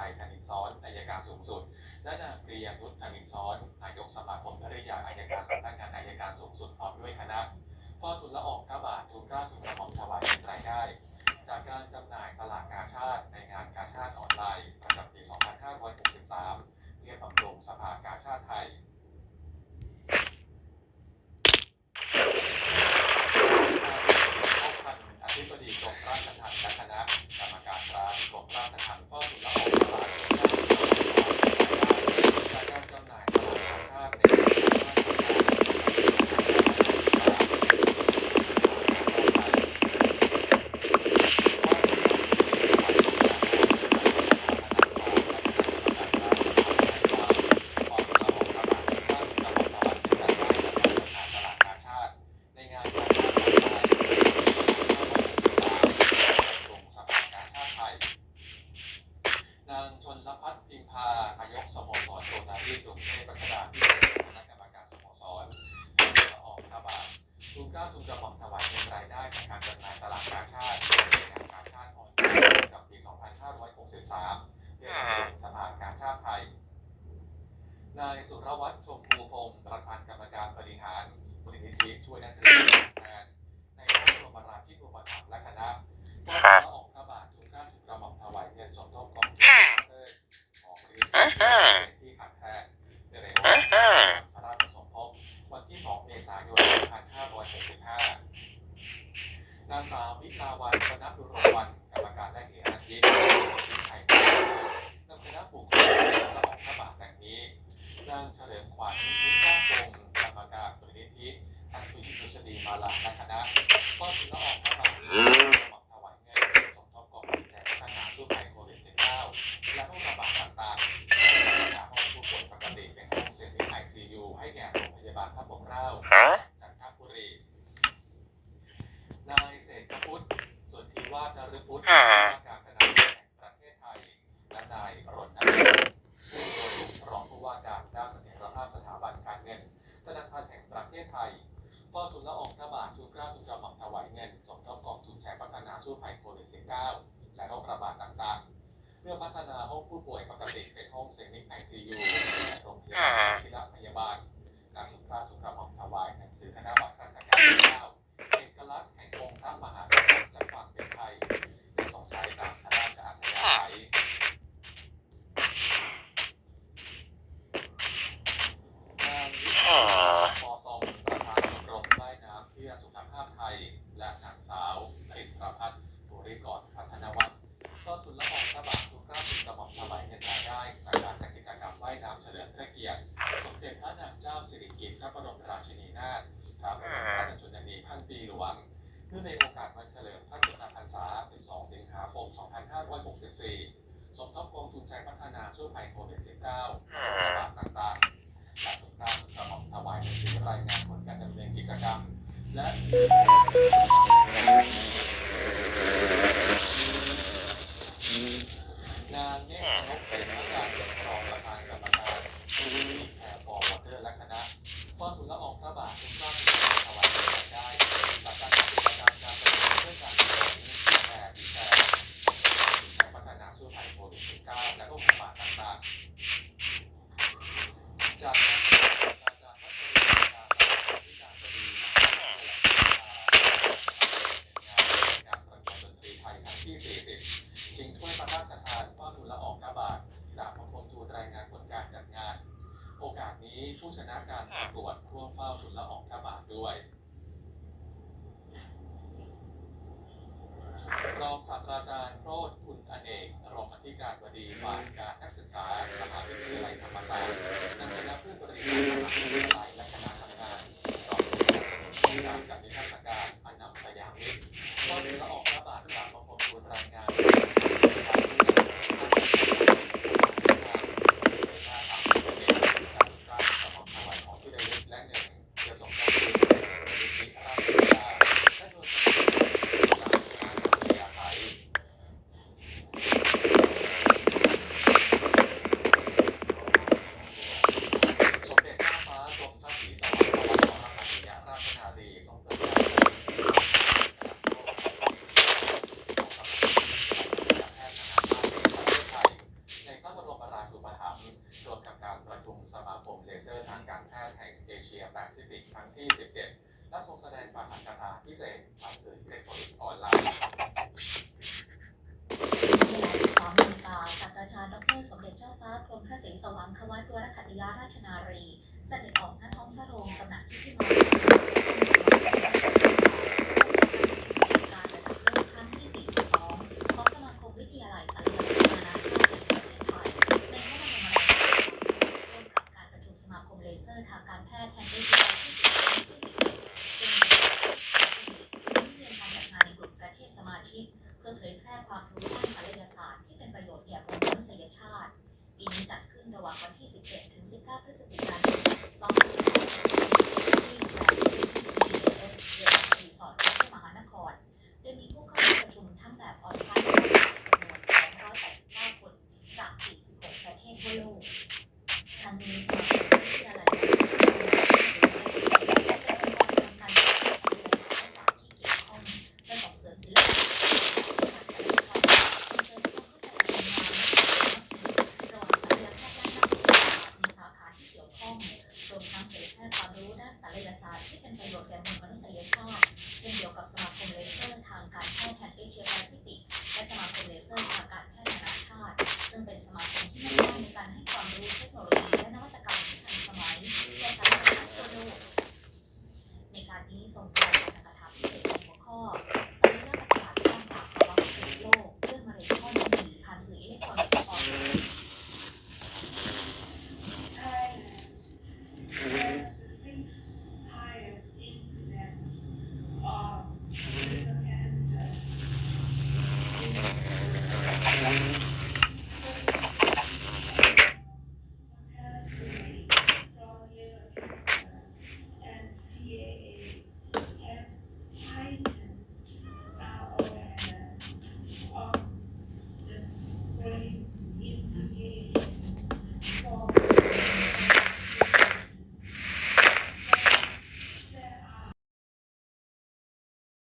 ชัยธนินซ้อนอายการสูงสุด และนางปรียนุชธนินซ้อนนายกสมาคมภริยาอายการสำนักงานอายการสูงสุดพร้อมด้วยคณะฟอทุนละออกพระบาททุนกล้าทุนกระหม่อมถวายเป็นรายได้ จากการจำหน่ายสลากกาชาติในงานกาชาติออนไลน์ประจำปี 2563เรียบบำรุงสภากาชาติไทย ท่านอธิบดีกรมราชทัณฑ์และคณะกรรมการร้านกรมราชทัณฑ์เฝ้าทุนละอองตลาดจากการจำหน่ายตลาดชาติในปีในงานการชาติออนไลน์ กรุงสภากาชาติไทย นางชนลพัฒน์พิมพานายกสโมสรโรตารี่กรุงเทพรัชดาพิเศษคณะกรรมการสโมสรทุนละอองพระบาททุนเกล้าทุนก ระหม่อมถวายเป็นรายได้จากการจำหน่ายตลาดกาชาติในงานกาชาติออนไลน์ประจำปี 2563เรียกว่าเป็นสภากาชาติไทย นายสุรวัตรชมพูพงศ์ประธานกรรมการบริหารมูลนิธิช่วยนักเรียนแทนในพระบรมราชินูปถัมภ์และคณะก็ถือออกพระบาททุนเกล้าทุนกระหม่อมถวายเงินสมทบของทุนเทิดของมูลนิธิที่ขาดแคลนในเรื่องพระราชสมภพวันที่ 2 เมษายน 2565 นางสาววิลาวันวณดุรวันกรรมการและเอกอันยิตไทยนำคณะบุคคลและออกพระบาทดังนี้นางเฉลิมขวัญนิยาวงศ์กรรมการมูลนิธิท่านผู้หญิงดุษฎีมาลาและคณะก็ถือว่าออกพระบาทถวายเงินสมทบกองทุนแทนพัฒนาสู้ภัยโควิด -19 และโรคระบาดต่างๆจากห้องผู้ป่วยปกติเป็นห้องเซนิไอซียูให้แก่โรงพยาบาลพระปกเกล้าจันทบุรี นายเศรษฐพุทธสุทธิวาฒนฤพุทธว่าการธนาคารแห่งประเทศไทยและนายรณรงค์ซึ่งโดยรองผู้ว่าการด้านเสถียรภาพสถาบันการเงินธนาคารแห่งประเทศไทยฟอทุนละอองพระบาททุนเกล้าทุนกระหม่อมถวายเงินสมทบกองทุนแชร์พัฒนาสู้ภัยโควิด -19 และโรคระบาดต่างๆ เพื่อพัฒนาห้องผู้ป่วยปกติเป็นห้องเซนิกไอซียู เนื่องในโอกาสวันเฉลิมพระชนมพรรษา 12 สิงหาคม 2564 สมทบกองทุนใช้พัฒนาสู้ภัยโควิด -19 บาดต่างๆและทุนกล้าทุนกระหม่อมถวายหนังสือรายงานผลการดำเนินกิจกรรม และนางเนตรนกเป็น ชนะการประกวดร่วมเฝ้าทุนละอองพระบาทด้วยรองศาสตราจารย์โรธคุณอเนกรองอธิการบดีฝ่ายการนักศึกษา มหาวิทยาลัยธรรมศาสตร์นำคณะผู้บริหารมหาวิทยาลัยและคณะทำงานพร้อมด้วยการจัดนิทรรศการอันนำสยามมิตรก็ถือละออกพระบาทจากบังคมทูลรายงานและหนึ่งเพื่อส่งเข้าสู่มูลนิธิราชบิดาและโดยสมเด็จพระราชาธิยาไทย ติครั้งที่ 17 และทรงแสดงปาฐกถาพิเศษผ่านสื่ออิเล็กทรอนิกส์ออนไลน์เวลา13นาฬิกาศาสตราจารย์ดรสมเด็จเจ้าฟ้ากรมพระศรีสว่างควัตวรคัตยาราชนารี เสด็จออกหน้าท้องพระโรงตำหนักที่ที่มาการระดับโลกครั้งที่42ของสมาคมวิทยาลัยศัลยกรรมนานาชาติแห่งประเทศ 17 ถึง 19 พฤศจิกายน2565ที่แกรนดที่ BTS เกียรติรีสร์ทกรุงเทพมหานคร โดยมีผู้เข้าประชุมทั้งแบบออนไลน์และแบบจำนวน289คนจาก 46 ประเทศทั่วโลกทั้งนี้สมาม